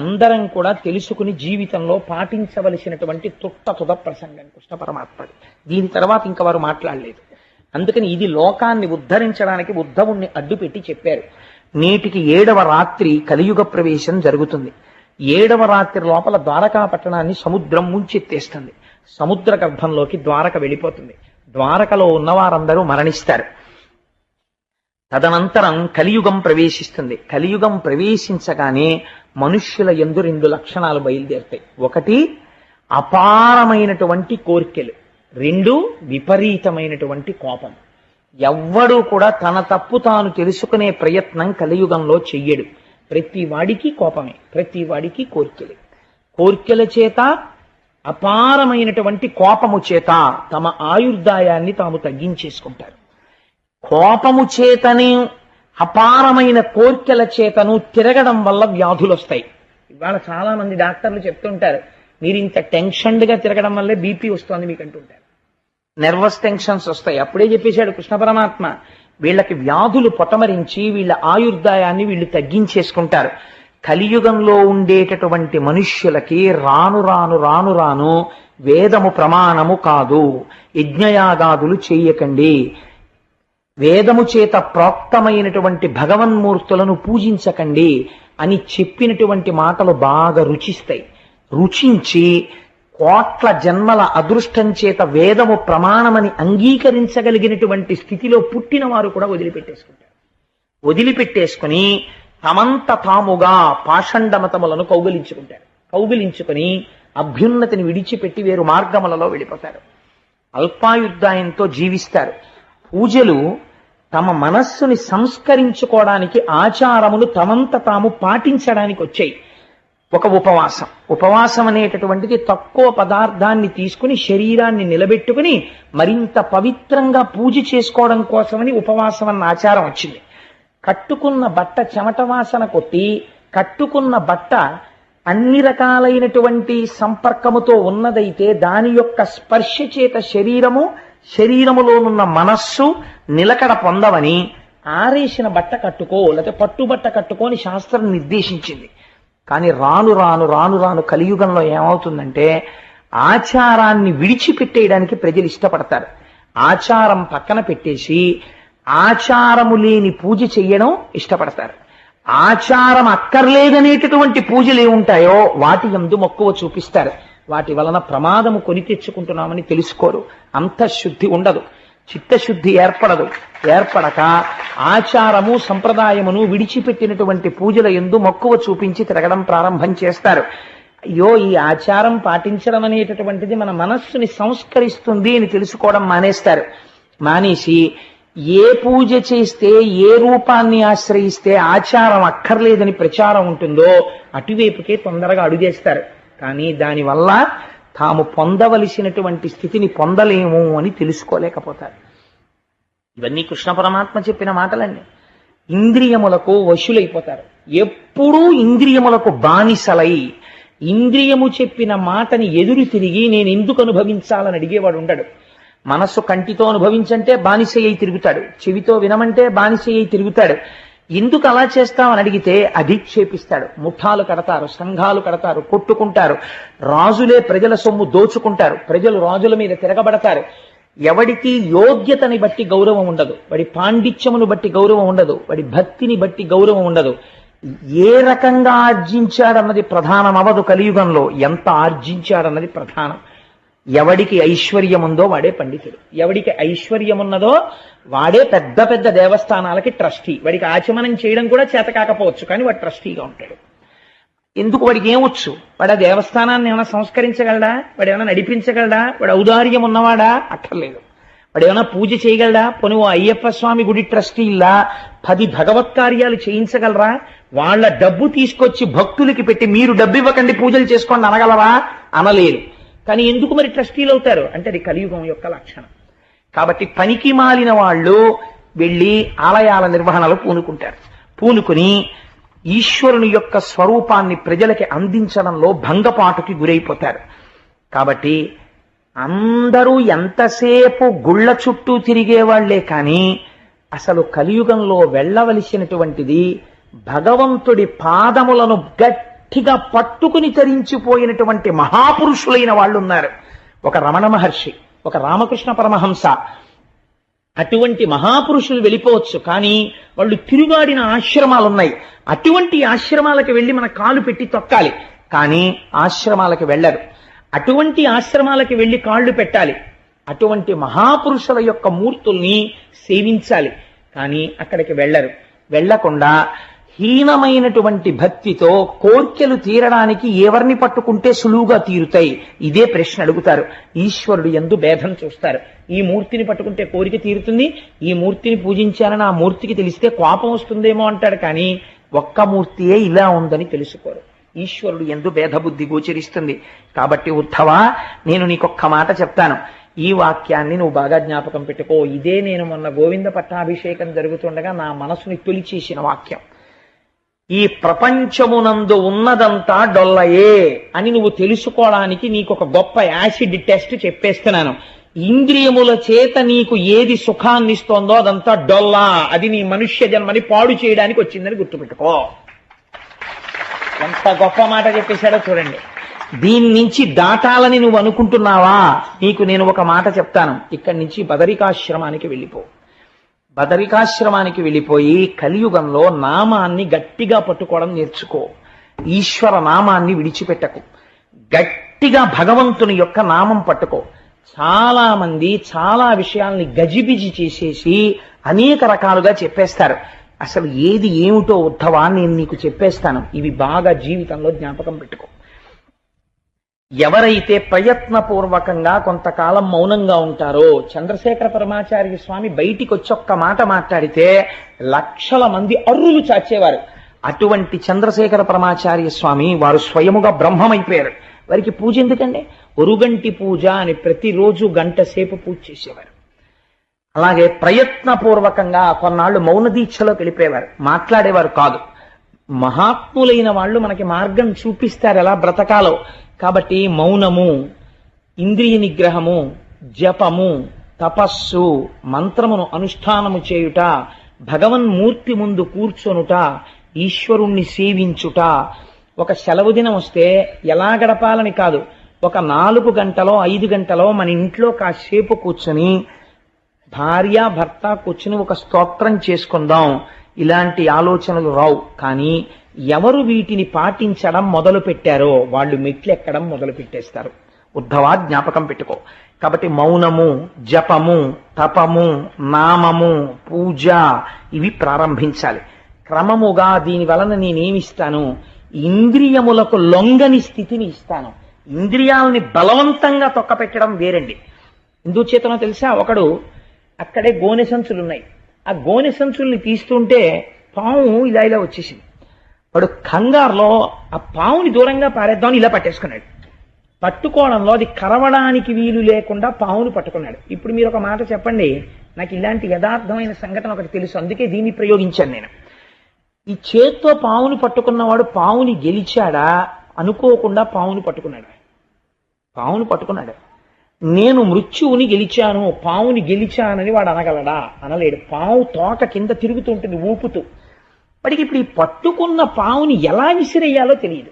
అందరం కూడా తెలుసుకుని జీవితంలో పాటించవలసినటువంటి తుట్ట తుద ప్రసంగం కృష్ణ పరమాత్మడు దీని తర్వాత ఇంకా వారు మాట్లాడలేదు. అందుకని ఇది లోకాన్ని ఉద్ధరించడానికి ఉద్ధవుణ్ణి అడ్డుపెట్టి చెప్పారు. నేటికి ఏడవ రాత్రి కలియుగ ప్రవేశం జరుగుతుంది. ఏడవ రాత్రి లోపల ద్వారకా పట్టణాన్ని సముద్రం ముంచెత్తేస్తుంది. సముద్ర గర్భంలోకి ద్వారక వెళ్ళిపోతుంది. ద్వారకలో ఉన్నవారందరూ మరణిస్తారు. తదనంతరం కలియుగం ప్రవేశిస్తుంది. కలియుగం ప్రవేశించగానే మనుష్యుల ఎందు రెండు లక్షణాలు బయలుదేరుతాయి. ఒకటి అపారమైనటువంటి కోరికలు. రెండు విపరీతమైనటువంటి కోపం. ఎవ్వడూ కూడా తన తప్పు తాను తెలుసుకునే ప్రయత్నం కలియుగంలో చెయ్యడు. ప్రతి వాడికి కోపమే ప్రతి వాడికి కోరికలే. కోరికల చేత అపారమైనటువంటి కోపము చేత తమ ఆయుర్దాయాన్ని తాము తగ్గించేసుకుంటారు. కోపము చేతనే అపారమైన కోర్కెల చేతను తిరగడం వల్ల వ్యాధులు వస్తాయి ఇవాళ చాలా మంది డాక్టర్లు చెప్తుంటారు మీరు ఇంత టెన్షన్గా తిరగడం వల్లే బీపీ వస్తుంది మీకు అంటుంటారు నెర్వస్ టెన్షన్స్ వస్తాయి. అప్పుడే చెప్పేశాడు కృష్ణ పరమాత్మ వీళ్ళకి వ్యాధులు పొటమరించి వీళ్ళ ఆయుర్దాయాన్ని వీళ్ళు తగ్గించేసుకుంటారు. కలియుగంలో ఉండేటటువంటి మనుష్యులకి రాను రాను రాను రాను వేదము ప్రమాణము కాదు. యజ్ఞయాగాదులు చేయకండి. వేదము చేత ప్రోక్తమైనటువంటి భగవన్మూర్తులను పూజించకండి అని చెప్పినటువంటి మాటలు బాగా రుచిస్తాయి. రుచించి కోట్ల జన్మల అదృష్టం చేత వేదము ప్రమాణమని అంగీకరించగలిగినటువంటి స్థితిలో పుట్టిన వారు కూడా వదిలిపెట్టేసుకుంటారు. వదిలిపెట్టేసుకుని తమంత తాముగా పాషండమతములను కౌగిలించుకుంటారు. కౌగిలించుకుని అభ్యున్నతిని విడిచిపెట్టి వేరు మార్గములలో వెళ్ళిపోతారు. అల్పాయుద్ధాయంతో జీవిస్తారు. పూజలు తమ మనస్సుని సంస్కరించుకోవడానికి ఆచారములు తమంత తాము పాటించడానికి వచ్చాయి. ఒక ఉపవాసం. ఉపవాసం అనేటటువంటిది తక్కువ పదార్థాన్ని తీసుకుని శరీరాన్ని నిలబెట్టుకుని మరింత పవిత్రంగా పూజ చేసుకోవడం కోసమని ఉపవాసం అన్న ఆచారం వచ్చింది. కట్టుకున్న బట్ట చెమట వాసన కొట్టి కట్టుకున్న బట్ట అన్ని రకాలైనటువంటి సంపర్కముతో ఉన్నదైతే దాని యొక్క స్పర్శ చేత శరీరము శరీరములోనున్న మనస్సు నిలకడ పొందవని ఆరేసిన బట్ట కట్టుకో లేకపోతే పట్టుబట్ట కట్టుకోని శాస్త్రం నిర్దేశించింది. కానీ రాను రాను రాను రాను కలియుగంలో ఏమవుతుందంటే ఆచారాన్ని విడిచిపెట్టేయడానికి ప్రజలు ఇష్టపడతారు. ఆచారం పక్కన పెట్టేసి ఆచారము లేని పూజ చెయ్యడం ఇష్టపడతారు. ఆచారం అక్కర్లేదనేటటువంటి పూజలు ఏముంటాయో వాటి ఎందు మక్కువ చూపిస్తారు. వాటి వలన ప్రమాదము కొని తెచ్చుకుంటున్నామని తెలుసుకోరు. అంత శుద్ధి ఉండదు. చిత్తశుద్ధి ఏర్పడదు. ఏర్పడక ఆచారము సంప్రదాయమును విడిచిపెట్టినటువంటి పూజల ఎందు మక్కువ చూపించి తిరగడం ప్రారంభం చేస్తారు. అయ్యో ఈ ఆచారం పాటించడం అనేటటువంటిది మన మనస్సుని సంస్కరిస్తుంది అని తెలుసుకోవడం మానేస్తారు. మానేసి ఏ పూజ చేస్తే ఏ రూపాన్ని ఆశ్రయిస్తే ఆచారం అక్కర్లేదని ప్రచారం ఉంటుందో అటువైపుకే తొందరగా అడుగేస్తారు. కానీ దానివల్ల తాము పొందవలసినటువంటి స్థితిని పొందలేము అని తెలుసుకోలేకపోతారు. ఇవన్నీ కృష్ణ పరమాత్మ చెప్పిన మాటలన్నీ. ఇంద్రియములకు వశులైపోతారు. ఎప్పుడూ ఇంద్రియములకు బానిసలై ఇంద్రియము చెప్పిన మాటని ఎదురు తిరిగి నేను ఎందుకు అనుభవించాలని అడిగేవాడు ఉండడు. మనస్సు కంటితో అనుభవించంటే బానిసయ్యి తిరుగుతాడు. చెవితో వినమంటే బానిసయ్యి తిరుగుతాడు. ఎందుకు అలా చేస్తామని అడిగితే అధిక్షేపిస్తాడు. ముఠాలు కడతారు సంఘాలు కడతారు కొట్టుకుంటారు. రాజులే ప్రజల సొమ్ము దోచుకుంటారు. ప్రజలు రాజుల మీద తిరగబడతారు. ఎవడికి యోగ్యతని బట్టి గౌరవం ఉండదు. వాడి పాండిత్యమును బట్టి గౌరవం ఉండదు. వాడి భక్తిని బట్టి గౌరవం ఉండదు. ఏ రకంగా ఆర్జించాడన్నది ప్రధానం అవదు కలియుగంలో. ఎంత ఆర్జించాడన్నది ప్రధానం. ఎవడికి ఐశ్వర్యం ఉందో వాడే పండితుడు. ఎవడికి ఐశ్వర్యం ఉన్నదో వాడే పెద్ద పెద్ద దేవస్థానాలకి ట్రస్టీ. వాడికి ఆచమనం చేయడం కూడా చేత కాకపోవచ్చు కానీ వాడు ట్రస్టీగా ఉంటాడు. ఎందుకు వాడికి ఏమొచ్చు వాడు ఆ దేవస్థానాన్ని ఏమైనా సంస్కరించగలడా? వాడు ఏమైనా నడిపించగలడా? వాడు ఔదార్యం ఉన్నవాడా అక్కర్లేదు. వాడు ఏమైనా పూజ చేయగలడా? పోనీ ఓ అయ్యప్ప స్వామి గుడి ట్రస్టీల్లా పది భగవత్ కార్యాలు చేయించగలరా? వాళ్ళ డబ్బు తీసుకొచ్చి భక్తులకి పెట్టి మీరు డబ్బు ఇవ్వకండి పూజలు చేసుకోండి అనగలరా? అనలేరు. కానీ ఎందుకు మరి ట్రస్టీలు అవుతారు? అంటే అది కలియుగం యొక్క లక్షణం. కాబట్టి పనికి మాలిన వాళ్ళు వెళ్ళి ఆలయాల నిర్వహణలో పూనుకుంటారు. పూనుకుని ఈశ్వరుని యొక్క స్వరూపాన్ని ప్రజలకి అందించడంలో భంగపాటుకి గురైపోతారు. కాబట్టి అందరూ ఎంతసేపు గుళ్ళ చుట్టూ తిరిగేవాళ్ళే కానీ అసలు కలియుగంలో వెళ్ళవలసినటువంటిది భగవంతుడి పాదములను గట్టి గట్టిగా పట్టుకుని తరించిపోయినటువంటి మహాపురుషులైన వాళ్ళు ఉన్నారు ఒక రమణ మహర్షి ఒక రామకృష్ణ పరమహంస. అటువంటి మహాపురుషులు వెళ్ళిపోవచ్చు కానీ వాళ్ళు తిరుగాడిన ఆశ్రమాలు ఉన్నాయి అటువంటి ఆశ్రమాలకు వెళ్ళి మన కాలు పెట్టి తొక్కాలి కానీ ఆశ్రమాలకు వెళ్ళరు. అటువంటి ఆశ్రమాలకు వెళ్ళి కాళ్ళు పెట్టాలి. అటువంటి మహాపురుషుల యొక్క మూర్తుల్ని సేవించాలి కానీ అక్కడికి వెళ్ళరు. వెళ్ళకుండా హీనమైనటువంటి భక్తితో కోర్కెలు తీరడానికి ఎవరిని పట్టుకుంటే సులువుగా తీరుతాయి? ఇదే ప్రశ్న అడుగుతారు. ఈశ్వరుడు ఎందు భేదం చూస్తారు. ఈ మూర్తిని పట్టుకుంటే కోరిక తీరుతుంది. ఈ మూర్తిని పూజించాలని ఆ మూర్తికి తెలిస్తే కోపం వస్తుందేమో అంటాడు కానీ ఒక్క మూర్తియే ఇలా ఉందని తెలుసుకోరు. ఈశ్వరుడు ఎందు భేదబుద్ధి గోచరిస్తుంది. కాబట్టి ఉద్ధవా నేను నీకొక్క మాట చెప్తాను. ఈ వాక్యాన్ని నువ్వు బాగా జ్ఞాపకం పెట్టుకో. ఇదే నేను మొన్న గోవింద పట్టాభిషేకం జరుగుతుండగా నా మనసుని తొలిచేసిన వాక్యం. ఈ ప్రపంచమునందు ఉన్నదంతా డొల్లయే అని నువ్వు తెలుసుకోవడానికి నీకు ఒక గొప్ప యాసిడ్ టెస్ట్ చెప్పేస్తున్నాను. ఇంద్రియముల చేత నీకు ఏది సుఖాన్ని ఇస్తోందో అదంతా డొల్లా. అది నీ మనుష్య జన్మని పాడు చేయడానికి వచ్చిందని గుర్తుపెట్టుకో. ఎంత గొప్ప మాట చెప్పేశాడో చూడండి. దీని నుంచి దాటాలని నువ్వు అనుకుంటున్నావా? నీకు నేను ఒక మాట చెప్తాను. ఇక్కడి నుంచి బదరికాశ్రమానికి వెళ్ళిపో. బదరికాశ్రమానికి వెళ్ళిపోయి కలియుగంలో నామాన్ని గట్టిగా పట్టుకోవడం నేర్చుకో. ఈశ్వర నామాన్ని విడిచిపెట్టకు. గట్టిగా భగవంతుని యొక్క నామం పట్టుకో. చాలా మంది చాలా విషయాల్ని గజిబిజి చేసేసి అనేక రకాలుగా చెప్పేస్తారు. అసలు ఏది ఏమిటో ఉద్ధవా నేను నీకు చెప్పేస్తాను. ఇవి బాగా జీవితంలో జ్ఞాపకం పెట్టుకో. ఎవరైతే ప్రయత్నపూర్వకంగా కొంతకాలం మౌనంగా ఉంటారో చంద్రశేఖర పరమాచార్య స్వామి బయటికి వచ్చి ఒక్క మాట మాట్లాడితే లక్షల మంది అర్రులు చాచేవారు. అటువంటి చంద్రశేఖర పరమాచార్య స్వామి వారు స్వయముగా బ్రహ్మమైపోయారు. వారికి పూజ ఎందుకండి? ఒరుగంటి పూజ అని ప్రతిరోజు గంట సేపు పూజ చేసేవారు. అలాగే ప్రయత్నపూర్వకంగా కొన్నాళ్ళు మౌన దీక్షలో వెళ్ళిపోయేవారు మాట్లాడేవారు కాదు. మహాత్ములైన వాళ్ళు మనకి మార్గం చూపిస్తారు ఎలా బ్రతకాలో. కాబట్టి మౌనము ఇంద్రియ నిగ్రహము జపము తపస్సు మంత్రమును అనుష్ఠానము చేయుట భగవన్మూర్తి ముందు కూర్చొనుట ఈశ్వరుణ్ణి సేవించుట. ఒక సెలవు దినం వస్తే ఎలా గడపాలని కాదు. ఒక నాలుగు గంటలో ఐదు గంటలో మన ఇంట్లో కాసేపు కూర్చొని భార్య భర్త కూర్చుని ఒక స్తోత్రం చేసుకుందాం. ఇలాంటి ఆలోచనలు రావు. కానీ ఎవరు వీటిని పాటించడం మొదలు పెట్టారో వాళ్ళు మెట్లు ఎక్కడం మొదలు పెట్టేస్తారు ఉద్ధవా జ్ఞాపకం పెట్టుకో. కాబట్టి మౌనము జపము తపము నామము పూజ ఇవి ప్రారంభించాలి. క్రమముగా దీని వలన నేనేమిస్తాను? ఇంద్రియములకు లొంగని స్థితిని ఇస్తాను. ఇంద్రియాలని బలవంతంగా తొక్కపెట్టడం వేరండి. ఎందుచేతనో తెలుసా? ఒకడు అక్కడే గోనె సంచులు ఉన్నాయి ఆ గోనె సంచుల్ని తీస్తుంటే పాము ఇలా ఇలా వచ్చేసింది. వాడు కంగారులో ఆ పావుని దూరంగా పారేద్దామని ఇలా పట్టేసుకున్నాడు. పట్టుకోవడంలో అది కరవడానికి వీలు లేకుండా పావును పట్టుకున్నాడు. ఇప్పుడు మీరు ఒక మాట చెప్పండి. నాకు ఇలాంటి యథార్థమైన సంఘటన ఒకటి తెలుసు. అందుకే దీన్ని ప్రయోగించాను నేను. ఈ చేత్తో పావుని పట్టుకున్నవాడు పావుని గెలిచాడా? అనుకోకుండా పావుని పట్టుకున్నాడు. పావును పట్టుకున్నాడు. నేను మృత్యువుని గెలిచాను. పావుని గెలిచానని వాడు అనగలడా? అనలేడు. పావు తోక కింద తిరుగుతూ ఉంటుంది ఊపుతూ. వాడికి ఇప్పుడు ఈ పట్టుకున్న పావుని ఎలా విసిరేయాలో తెలియదు.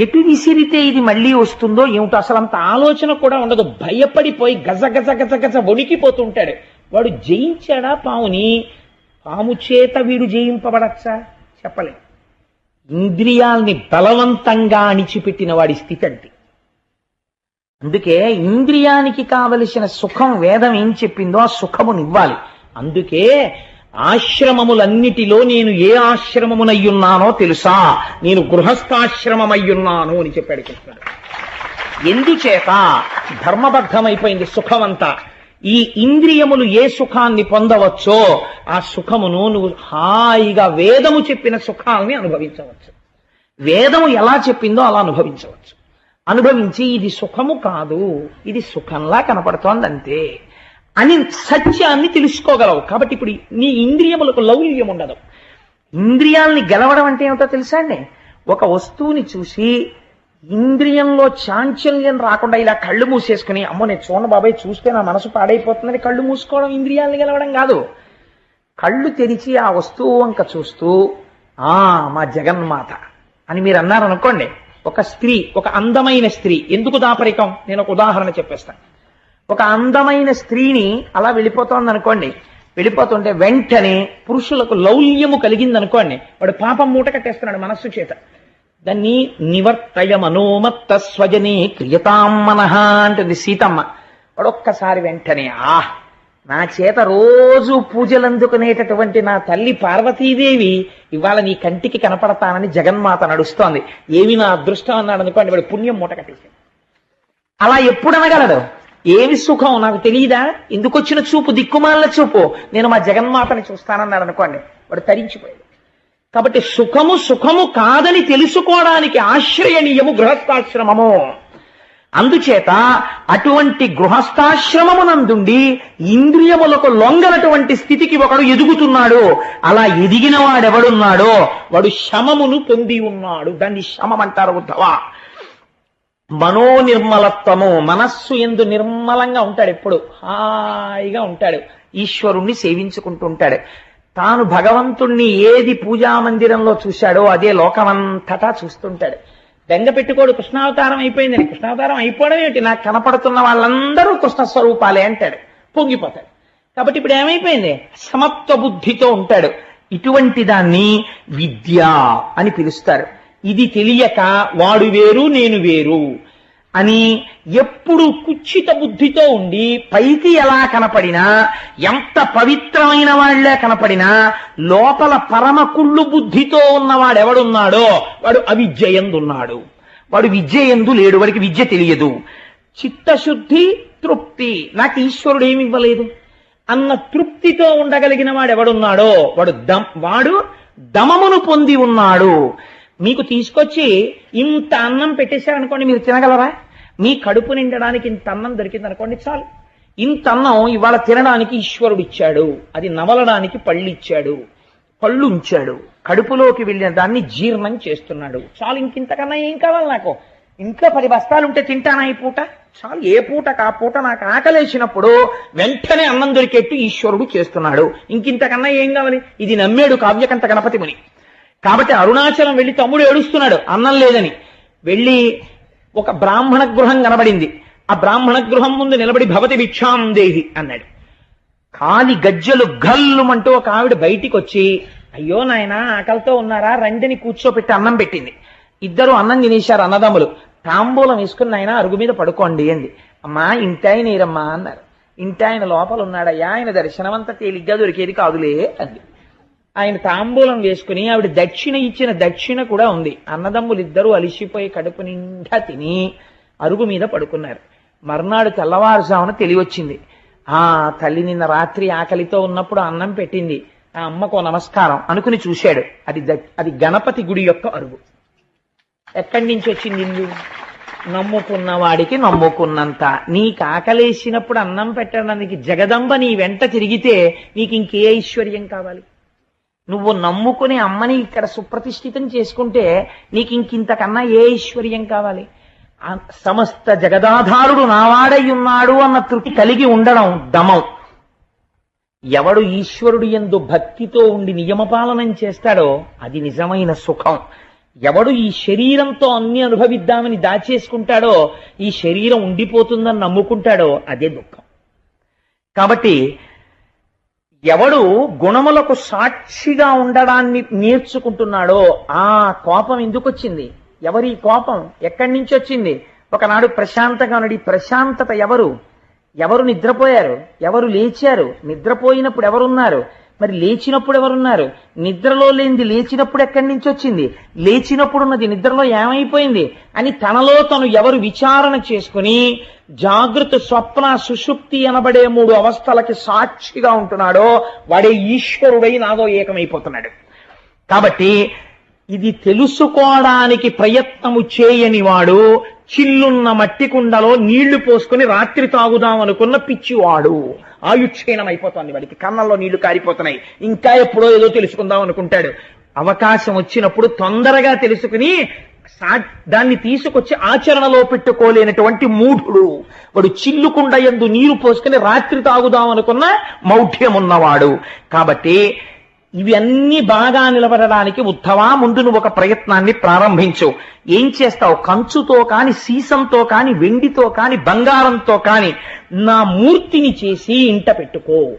ఎటు విసిరితే ఇది మళ్ళీ వస్తుందో ఏమిటో అసలు అంత ఆలోచన కూడా ఉండదు. భయపడిపోయి గజ గజ గజ గజ వణికిపోతుంటాడు. వాడు జయించాడా పావుని? పాము చేత వీడు జయింపబడచ్చా? చెప్పలేం. ఇంద్రియాల్ని బలవంతంగా అణిచిపెట్టిన వాడి స్థితి అంటే అందుకే ఇంద్రియానికి కావలసిన సుఖం వేదం ఏం చెప్పిందో ఆ సుఖమునివ్వాలి. అందుకే ఆశ్రమములన్నిటిలో నేను ఏ ఆశ్రమమునయ్యున్నానో తెలుసా? నేను గృహస్థాశ్రమమయ్యున్నాను అని చెప్పాడు కృష్ణుడు. ఎందుచేత? ధర్మబద్ధమైపోయింది సుఖమంతా. ఈ ఇంద్రియములు ఏ సుఖాన్ని పొందవచ్చో ఆ సుఖమును నువ్వు హాయిగా వేదము చెప్పిన సుఖాల్ని అనుభవించవచ్చు. వేదము ఎలా చెప్పిందో అలా అనుభవించవచ్చు. అనుభవించి ఇది సుఖము కాదు ఇది సుఖంలా కనపడుతోంది అంతే అని సత్యాన్ని తెలుసుకోగలవు. కాబట్టి ఇప్పుడు నీ ఇంద్రియములకు లౌల్యం ఉండదు. ఇంద్రియాల్ని గెలవడం అంటే ఏమిటో తెలుసా అండి? ఒక వస్తువుని చూసి ఇంద్రియంలో చాంచల్యం రాకుండా ఇలా కళ్ళు మూసేసుకుని అమ్మో నేను చూడండి బాబాయ్ చూస్తే నా మనసు పాడైపోతుందని కళ్ళు మూసుకోవడం ఇంద్రియాల్ని గెలవడం కాదు. కళ్ళు తెరిచి ఆ వస్తువు వంక చూస్తూ ఆ మా జగన్మాత అని మీరు అన్నారనుకోండి ఒక స్త్రీ ఒక అందమైన స్త్రీ ఎందుకు దాపరికం? నేను ఒక ఉదాహరణ చెప్పేస్తాను. ఒక అందమైన స్త్రీని అలా వెళ్ళిపోతోంది అనుకోండి వెళ్ళిపోతుంటే వెంటనే పురుషులకు లౌల్యము కలిగింది అనుకోండి వాడు పాపం మూట కట్టేస్తున్నాడు మనస్సు చేత. దాన్ని నివర్తయ మనోమత్త స్వజని క్రియతాం మనహ అంటుంది సీతమ్మ. వాడు ఒక్కసారి వెంటనే ఆ నా చేత రోజు పూజలందుకునేటటువంటి నా తల్లి పార్వతీదేవి ఇవాళ నీ కంటికి కనపడతానని జగన్మాత నడుస్తోంది. ఏమి నా అదృష్టం అన్నాడు అనుకోండి వాడు పుణ్యం మూట కట్టేసాడు అలా ఎప్పుడు అనగలడు? ఏమి సుఖం నాకు తెలియదా? ఎందుకు వచ్చిన చూపు? దిక్కుమాల చూపు. నేను మా జగన్మాతని చూస్తానన్నాడు అనుకోండి. వాడు తరించిపోయాడు. కాబట్టి సుఖము సుఖము కాదని తెలుసుకోవడానికి ఆశ్రయణీయము గృహస్థాశ్రమము. అందుచేత అటువంటి గృహస్థాశ్రమమునందుండి ఇంద్రియములకు లొంగనటువంటి స్థితికి ఒకడు ఎదుగుతున్నాడు. అలా ఎదిగిన వాడెవడున్నాడో వాడు శమమును పొంది ఉన్నాడు. దాన్ని శమం అంటారు ఉద్ధవ. మనోనిర్మలత్వము మనస్సు ఎందు నిర్మలంగా ఉంటాడు ఎప్పుడు? హాయిగా ఉంటాడు. ఈశ్వరుణ్ణి సేవించుకుంటూ ఉంటాడు తాను భగవంతుణ్ణి ఏది పూజా మందిరంలో చూశాడో అదే లోకమంతటా చూస్తుంటాడు. బెంగ పెట్టుకోడు కృష్ణావతారం అయిపోయిందని. కృష్ణావతారం అయిపోవడం ఏమిటి? నాకు కనపడుతున్న వాళ్ళందరూ కృష్ణ స్వరూపాలే అంటాడు. పొంగిపోతాడు. కాబట్టి ఇప్పుడు ఏమైపోయింది? సమత్వ బుద్ధితో ఉంటాడు. ఇటువంటి దాన్ని విద్య అని పిలుస్తారు. ఇది తెలియక వాడు వేరు నేను వేరు అని ఎప్పుడు కుచ్చిత బుద్ధితో ఉండి పైకి ఎలా కనపడినా ఎంత పవిత్రమైన వాళ్ళే కనపడినా లోపల పరమ కుళ్ళు బుద్ధితో ఉన్నవాడెవడున్నాడో వాడు అవిద్యయందున్నాడు. వాడు విద్య ఎందు లేడు వాడికి విద్య తెలియదు. చిత్తశుద్ధి తృప్తి. నాకు ఈశ్వరుడు ఏమి ఇవ్వలేదు. అన్న తృప్తితో ఉండగలిగిన వాడు ఎవడున్నాడో వాడు దం వాడు దమమును పొంది ఉన్నాడు. మీకు తీసుకొచ్చి ఇంత అన్నం పెట్టేశారనుకోండి మీరు తినగలరా? మీ కడుపు నిండడానికి ఇంత అన్నం దొరికింది అనుకోండి చాలు. ఇంత అన్నం ఇవాళ తినడానికి ఈశ్వరుడు ఇచ్చాడు అది నవలడానికి పళ్ళు ఇచ్చాడు పళ్ళు ఉంచాడు. కడుపులోకి వెళ్ళిన దాన్ని జీర్ణం చేస్తున్నాడు. చాలు ఇంకింతకన్నా ఏం కావాలి నాకు? ఇంట్లో పది బస్తాలు ఉంటే తింటానా ఈ పూట? చాలు ఏ పూటకు ఆ పూట నాకు ఆకలేసినప్పుడు వెంటనే అన్నం దొరికేట్టు ఈశ్వరుడు చేస్తున్నాడు. ఇంకింతకన్నా ఏం కావాలి? ఇది నమ్మేడు కావ్యకంత గణపతి ముని కాబట్టి అరుణాచలం వెళ్ళి తమ్ముడు ఏడుస్తున్నాడు అన్నం లేదని. వెళ్ళి ఒక బ్రాహ్మణ గృహం కనబడింది. ఆ బ్రాహ్మణ గృహం ముందు నిలబడి భవతి భిక్షాం దేహి అన్నాడు. కాలి గజ్జలు గల్లుమంటూ ఒక ఆవిడ బయటికి వచ్చి అయ్యో నాయన ఆకలితో ఉన్నారా? రండిని కూర్చోపెట్టి అన్నం పెట్టింది. ఇద్దరు అన్నం తినేశారు అన్నదమ్ములు. తాంబూలం వేసుకుని ఆయన అరుగు మీద పడుకోండి అంది. అమ్మా ఇంటాయన నీరమ్మా అన్నారు. ఇంటాయన లోపల ఉన్నాడయ్యా ఆయన దర్శనమంతా తేలిగ్గా దొరికేది కాదులే అంది. ఆయన తాంబూలం వేసుకుని ఆవిడ దక్షిణ ఇచ్చిన దక్షిణ కూడా ఉంది. అన్నదమ్ములు ఇద్దరూ అలిసిపోయి కడుపు నిండా తిని అరుగు మీద పడుకున్నారు. మర్నాడు తెల్లవారుజామున తెలివచ్చింది. ఆ తల్లి నిన్న రాత్రి ఆకలితో ఉన్నప్పుడు అన్నం పెట్టింది. ఆ అమ్మకు నమస్కారం అనుకుని చూశాడు. అది అది గణపతి గుడి యొక్క అరుగు. ఎక్కడి నుంచి వచ్చింది ఇల్లు నమ్ముకున్న వాడికి నమ్ముకున్నంత. నీకు ఆకలేసినప్పుడు అన్నం పెట్టడానికి జగదంబ నీ వెంట తిరిగితే నీకు ఇంకే ఐశ్వర్యం కావాలి. నువ్వు నమ్ముకునే అమ్మని ఇక్కడ సుప్రతిష్ఠితం చేసుకుంటే నీకు ఇంకింతకన్నా ఏ ఐశ్వర్యం కావాలి? సమస్త జగదాధారుడు నావాడై ఉన్నాడు అన్న తృప్తి కలిగి ఉండడం దమం. ఎవడు ఈశ్వరుడు ఎందు భక్తితో ఉండి నియమపాలనం చేస్తాడో అది నిజమైన సుఖం. ఎవడు ఈ శరీరంతో అన్ని అనుభవిద్దామని దాచేసుకుంటాడో ఈ శరీరం ఉండిపోతుందని నమ్ముకుంటాడో అదే దుఃఖం. కాబట్టి ఎవడు గుణములకు సాక్షిగా ఉండడాన్ని నేర్చుకుంటున్నాడో ఆ కోపం ఎందుకు వచ్చింది ఎవరి కోపం? ఎక్కడి నుంచి వచ్చింది? ఒకనాడు ప్రశాంతంగా ఉన్నాడు. ఈ ప్రశాంతత ఎవరు? ఎవరు నిద్రపోయారు? ఎవరు లేచారు? నిద్రపోయినప్పుడు ఎవరున్నారు? మరి లేచినప్పుడు ఎవరున్నారు? నిద్రలో లేనిది లేచినప్పుడు ఎక్కడి నుంచి వచ్చింది? లేచినప్పుడు ఉన్నది నిద్రలో ఏమైపోయింది? అని తనలో తను ఎవరు విచారణ చేసుకుని జాగృత స్వప్న సుషుప్తి అనబడే మూడు అవస్థలకి సాక్షిగా ఉంటున్నాడో వాడే ఈశ్వరుడై నాదో ఏకమైపోతున్నాడు. కాబట్టి ఇది తెలుసుకోవడానికి ప్రయత్నము చేయని వాడు చిల్లున్న మట్టి కుండలో నీళ్ళు పోసుకుని రాత్రి తాగుదాం అనుకున్న పిచ్చివాడు. ఆయుక్షీణం అయిపోతుంది వాడికి. కన్నంలో నీళ్ళు కారిపోతున్నాయి. ఇంకా ఎప్పుడో ఏదో తెలుసుకుందాం అనుకుంటాడు. అవకాశం వచ్చినప్పుడు తొందరగా తెలుసుకుని దాన్ని తీసుకొచ్చి ఆచరణలో పెట్టుకోలేనటువంటి మూఢుడు. వాడు చిల్లుకుండ ఎందు నీరు పోసుకుని రాత్రి తాగుదాం అనుకున్న మౌఢ్యం ఉన్నవాడు కాబట్టి ఇవి అన్ని బాగా నిలబడడానికి ఉద్ధవా ముందు నువ్వు ఒక ప్రయత్నాన్ని ప్రారంభించు. ఏం చేస్తావు? కంచుతో కాని సీసంతో కాని వెండితో కాని బంగారంతో కాని నా మూర్తిని చేసి ఇంట పెట్టుకో.